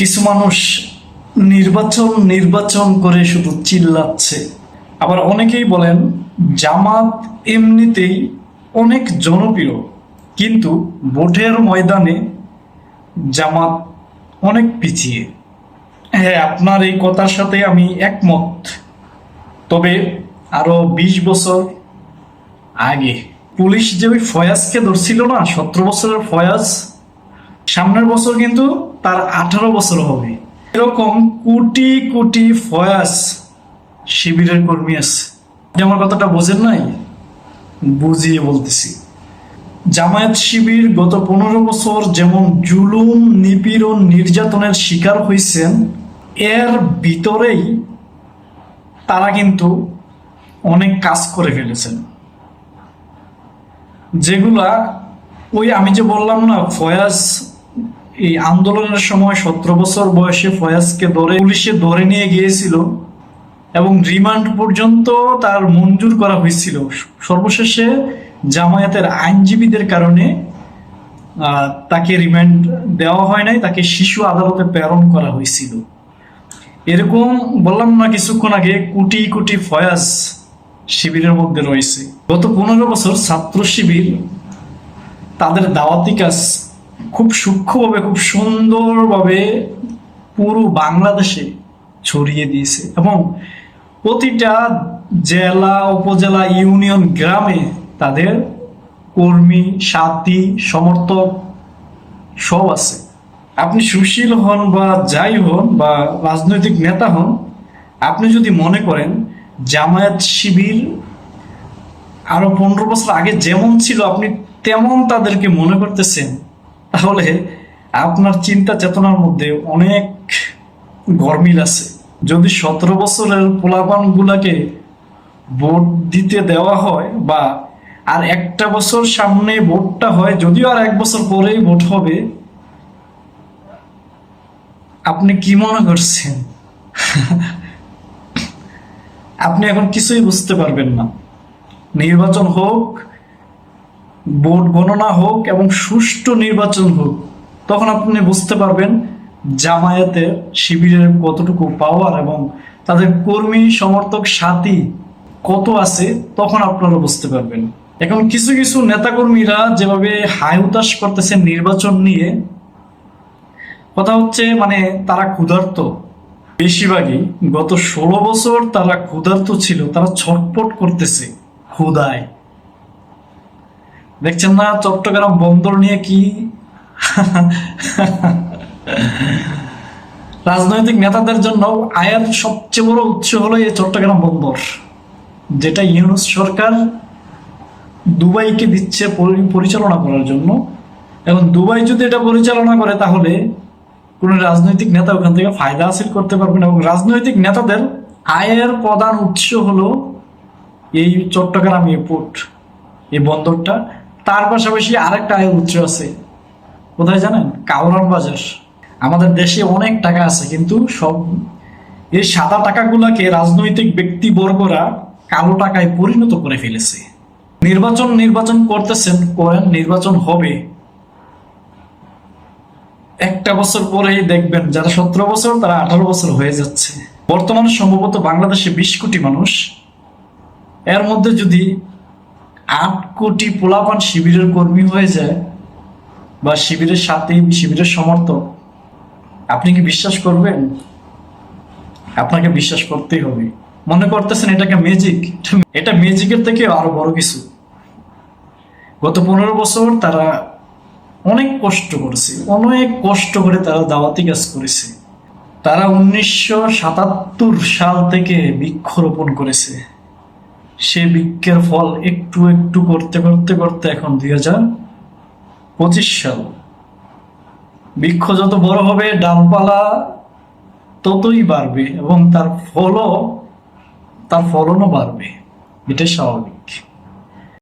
কিছু মানুষ নির্বাচন নির্বাচন করে শুধু চিল্লাচ্ছে। আবার অনেকেই বলেন, জামাত এমনিতেই অনেক জনপ্রিয়, কিন্তু ভোটের ময়দানে জামাত অনেক পিছিয়ে। হ্যাঁ আপনার এই কথার সাথে আমি একমত। তবে আরও বিশ বছর আগে পুলিশ যে ওই ফয়াজকে ধরছিল না, সতেরো বছরের ফয়াজ, সামনের বছর কিন্তু তার আঠারো বছর হবে। এরকম কোটি কোটি ফয়াজ শিবিরের কর্মী আছে। আমার কথাটা বোঝেন নাই? বুঝিয়ে বলতেছি। জামায়াত শিবির গত পনেরো বছর যেমন জুলুম, নিপীড়ন, নির্যাতনের শিকার হয়েছেন এর ভিতরেই তারা কিন্তু অনেক কাজ করে ফেলেছেন। যেগুলা ওই আমি যে বললাম না ফয়াজ এই আন্দোলনের সময় সতেরো বছর বয়সে ফয়াজকে ধরে পুলিশে ধরে নিয়ে গিয়েছিল এবং রিমান্ড পর্যন্ত তার মঞ্জুর করা হয়েছিল। সর্বশেষে জামায়াতের আইনজীবীদের কারণে তাকে রিমান্ড দেওয়া হয় নাই, তাকে শিশু আদালতে প্রেরণ করা হয়েছিল। এরকম বললাম না কিছুক্ষণ আগে, কোটি কোটি ফয়াজ শিবিরের মধ্যে রয়েছে। গত পনেরো বছর ছাত্র শিবির তাদের দাওয়াতি কাজ খুব সূক্ষ্মভাবে, খুব সুন্দরভাবে পুরো বাংলাদেশে ছড়িয়ে দিয়েছে এবং প্রতিটা জেলা, উপজেলা, ইউনিয়ন, গ্রামে তাদের কর্মী, সাথী, সমর্থক সব আছে। আপনি সুশীল হন বা যাই হন বা রাজনৈতিক নেতা হন, আপনি যদি মনে করেন জামায়াত শিবির আরও পনেরো বছর আগে যেমন ছিল, আপনি তেমন তাদেরকে মনে করতেছেন। তাহলে আপনার চিন্তা চেতনার মধ্যে অনেক গরমিল আছে। যদি সতেরো বছরের পোলাপান গুলাকে ভোট দিতে দেওয়া হয় বা আর একটা বছর সামনে ভোটটা হয়, যদিও আর এক বছর পরেই ভোট হবে, আপনি কি মনে করছেন? আপনি এখন কিছুই বুঝতে পারবেন না। নির্বাচন হোক ভোট গণনা হোক এবং সুষ্ঠু নির্বাচন হোক, তখন আপনি বুঝতে পারবেন জামায়াতে শিবিরের কতটুকু পাওয়ার এবং তাদের কর্মী, সমর্থক, সাথী কত আছে, তখন আপনারা বুঝতে পারবেন। এখন কিছু কিছু নেতাকর্মীরা যেভাবে হাই উতাস করতেছে নির্বাচন নিয়ে, কথা হচ্ছে মানে তারা ক্ষুধার্ত। বেশিরভাগই গত ষোলো বছর তারা ক্ষুধার্ত ছিল, তারা ছটপট করতেছে ক্ষুধায়। দেখছেন না? চট্টগ্রাম বন্দর নিয়ে কি? রাজনৈতিক নেতাদের জন্য আয়ের সবচেয়ে বড় উৎস হলো এই চট্টগ্রাম বন্দর, যেটা ইউনুস সরকার দুবাইকে দিচ্ছে পরি- পরিচালনা করার জন্য। এবং দুবাই যদি এটা পরিচালনা করে, তাহলে কোন রাজনৈতিক নেতা ওখান থেকে ফায়দা হাসিল করতে পারবেন এবং রাজনৈতিক নেতাদের আয়ের প্রধান উৎস হলো এই চট্টগ্রাম এয়ারপোর্ট, এই বন্দরটা। তার পাশাপাশি আরেকটা আয়ের উৎস আছে। কোথায় জানেন? কাউরান বাজার। আমাদের দেশে অনেক টাকা আছে, কিন্তু সব এই সাদা টাকাগুলাকে রাজনৈতিক ব্যক্তিবর্গরা কালো টাকায় পরিণত করে ফেলেছে। নির্বাচন নির্বাচন করতেছেন, করেন, নির্বাচন হবে। একটা বছর পরেই দেখবেন, যারা সতেরো বছর, তারা আঠারো বছর হয়ে যাচ্ছে। বর্তমানে সম্ভবত বাংলাদেশে বিশ কোটি মানুষ। এর মধ্যে যদি আট কোটি পোলাপান শিবিরের কর্মী হয়ে যায় বা শিবিরের সাথে, শিবিরের সমর্থক। আপনি কি বিশ্বাস করবেন? আপনাকে বিশ্বাস করতেই হবে। মনে করতেছেন এটাকে ম্যাজিক এটা ম্যাজিকের থেকে আরও বড় কিছু। গত পনেরো বছর তারা অনেক কষ্ট করেছে, অনেক কষ্ট করে তারা দাওয়াতি কাজ করেছে। তারা উনিশশো সাতাত্তর সাল থেকে বৃক্ষরোপণ করেছে। সে বৃক্ষের ফল একটু একটু করতে করতে করতে এখন দুই হাজার পঁচিশ সাল। বৃক্ষ যত বড় হবে, ডালপালা ততই বাড়বে এবং তার ফলও, তার ফলনও বাড়বে। এটাই স্বাভাবিক।